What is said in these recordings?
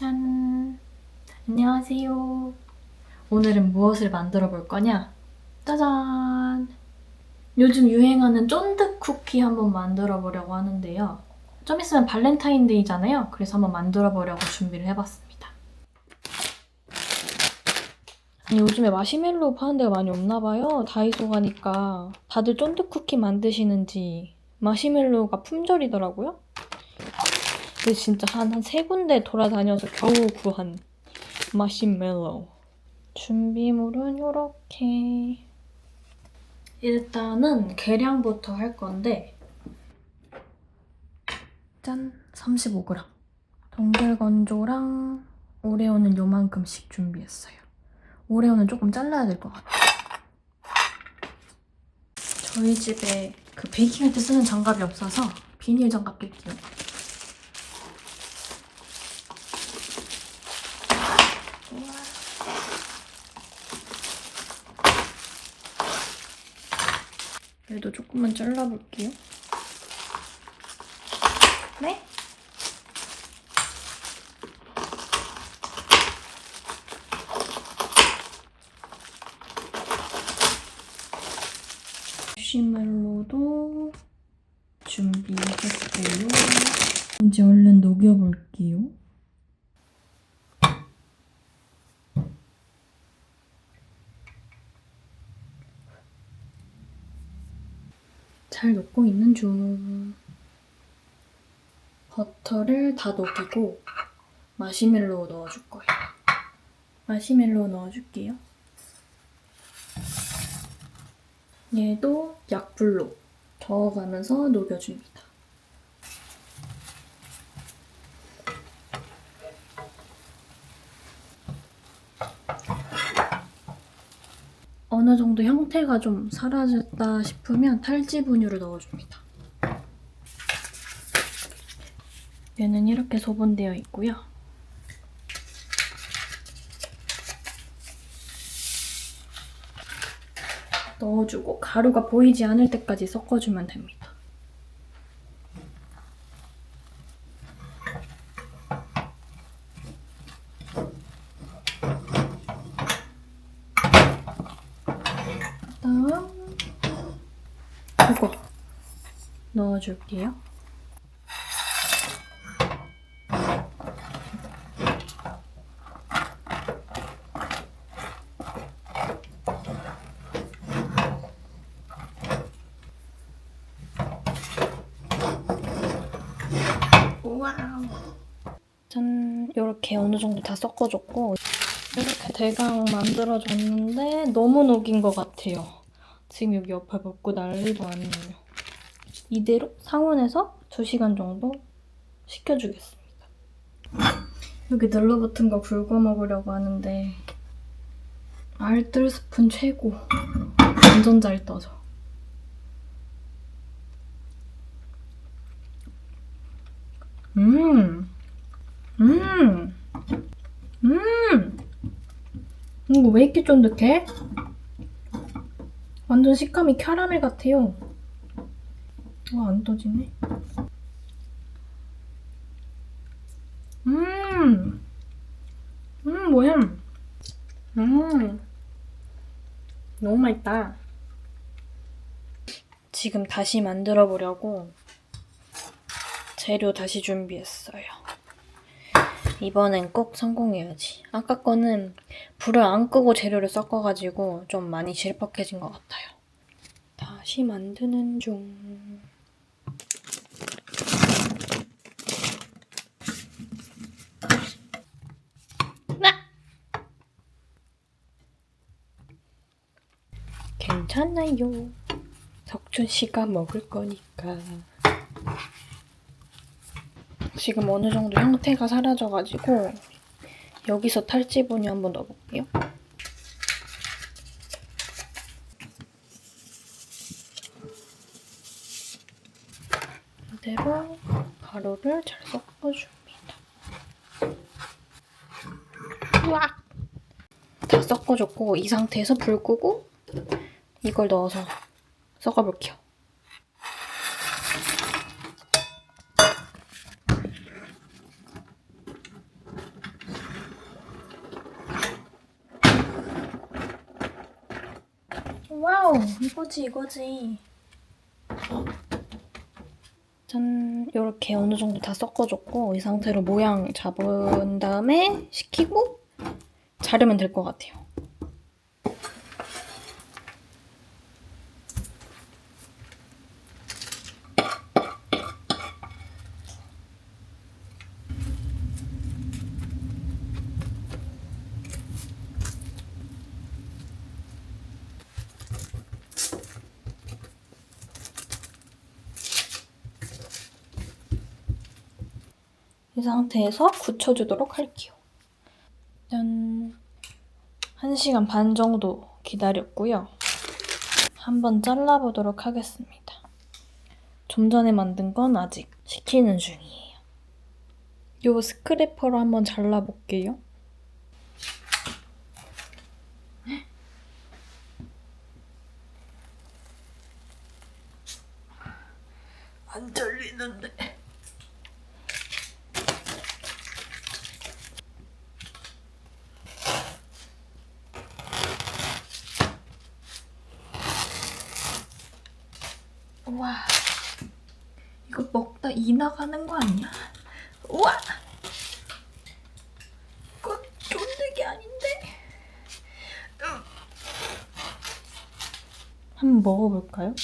짠! 안녕하세요. 오늘은 무엇을 만들어 볼 거냐? 짜잔! 요즘 유행하는 쫀득 쿠키 한번 만들어 보려고 하는데요. 좀 있으면 발렌타인데이잖아요. 그래서 한번 만들어 보려고 준비를 해봤습니다. 아니, 요즘에 마시멜로우 파는 데가 많이 없나 봐요. 다이소 가니까 다들 쫀득 쿠키 만드시는지 마시멜로우가 품절이더라고요. 근데 진짜 한 한 세 군데 돌아다녀서 겨우 구한 마시멜로우. 준비물은 요렇게. 일단은 계량부터 할 건데 짠! 35g. 동글건조랑 오레오는 요만큼씩 준비했어요. 오레오는 조금 잘라야 될 것 같아요. 저희 집에 그 베이킹할 때 쓰는 장갑이 없어서 비닐 장갑 낄게요. 얘도 조금만 잘라볼게요. 네? 마시멜로도 준비했고요. 이제 얼른 녹여볼게요. 잘 녹고 있는 중. 버터를 다 녹이고 마시멜로우 넣어줄 거예요. 마시멜로우 넣어줄게요. 얘도 약불로 저어가면서 녹여줍니다. 어느 정도 형태가 좀 사라졌다 싶으면 탈지 분유를 넣어줍니다. 얘는 이렇게 소분되어 있고요. 넣어주고 가루가 보이지 않을 때까지 섞어주면 됩니다. 다음 이거 넣어줄게요. 와우. 짠, 이렇게 어느 정도 다 섞어줬고 이렇게 대강 만들어줬는데 너무 녹인 것 같아요. 지금 여기 옆에 먹고 난리도 아니에요. 이대로 상온에서 2시간 정도 식혀주겠습니다. 여기 눌러붙은 거 굵어 먹으려고 하는데 알뜰 스푼 최고. 완전 잘 떠져. 음, 음, 음. 이거 왜 이렇게 쫀득해? 완전 식감이 캐러멜 같아요. 와, 안 떠지네. 음, 음, 뭐야? 음, 너무 맛있다. 지금 다시 만들어 보려고 재료 다시 준비했어요. 이번엔 꼭 성공해야지. 아까 거는 불을 안 끄고 재료를 섞어가지고 좀 많이 질퍽해진 것 같아요. 다시 만드는 중. 나! 괜찮아요. 석준 씨가 먹을 거니까. 지금 어느 정도 형태가 사라져가지고 여기서 탈지분유 한번 넣어볼게요. 이대로 가루를 잘 섞어줍니다. 우악! 다 섞어줬고 이 상태에서 불 끄고 이걸 넣어서 섞어볼게요. 이거지, 이거지. 짠, 이렇게 어느 정도 다 섞어줬고 이 상태로 모양 잡은 다음에 식히고 자르면 될 것 같아요. 이 상태에서 굳혀주도록 할게요. 짠. 1시간 반 정도 기다렸고요. 한번 잘라보도록 하겠습니다. 좀 전에 만든 건 아직 식히는 중이에요. 요 스크래퍼로 한번 잘라볼게요. 안 잘리는데. 우 와. 이거 먹다 이 나가는 거 아니야? 우와! 이거 쫀득이 아닌데? 음. 한번 먹어볼까요?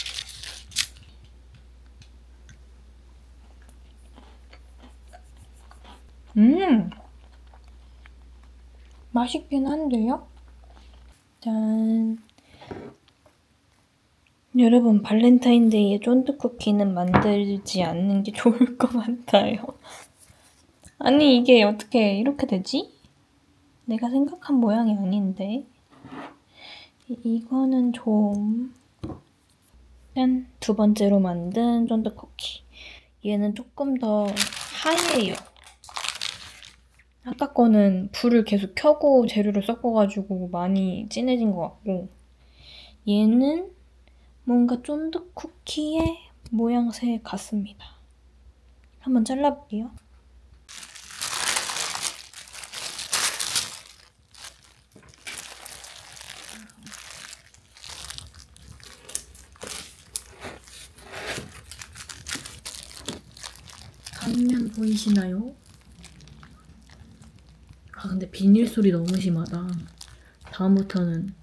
음! 맛있긴 한데요? 짠. 여러분 발렌타인데이에 쫀득 쿠키는 만들지 않는 게 좋을 것 같아요. 아니 이게 어떻게 이렇게 되지? 내가 생각한 모양이 아닌데. 이- 이거는 좀... 짠! 두 번째로 만든 쫀득 쿠키. 얘는 조금 더 하얘요. 아까 거는 불을 계속 켜고 재료를 섞어가지고 많이 진해진 것 같고 얘는 뭔가 쫀득 쿠키의 모양새 같습니다. 한번 잘라볼게요. 단면 보이시나요? 아 근데 비닐 소리 너무 심하다. 다음부터는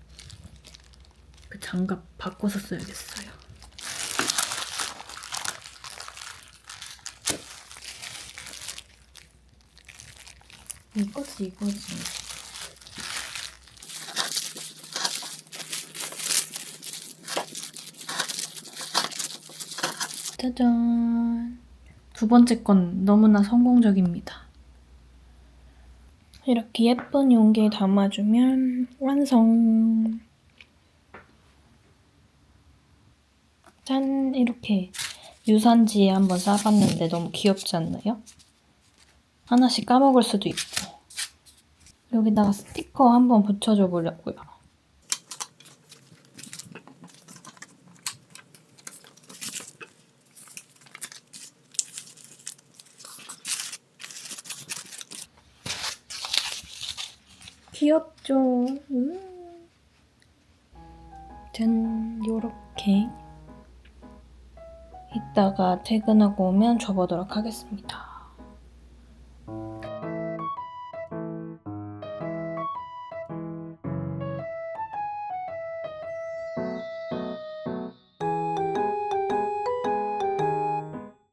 그 장갑 바꿔서 써야겠어요. 이거지 이거지. 짜잔. 두 번째 건 너무나 성공적입니다. 이렇게 예쁜 용기에 담아주면 완성. 짠! 이렇게 유산지에 한번 싸봤는데 너무 귀엽지 않나요? 하나씩 까먹을 수도 있고. 여기다가 스티커 한번 붙여줘 보려고요. 귀엽죠? 음. 짠, 이따가 퇴근하고 오면 접어도록 하겠습니다.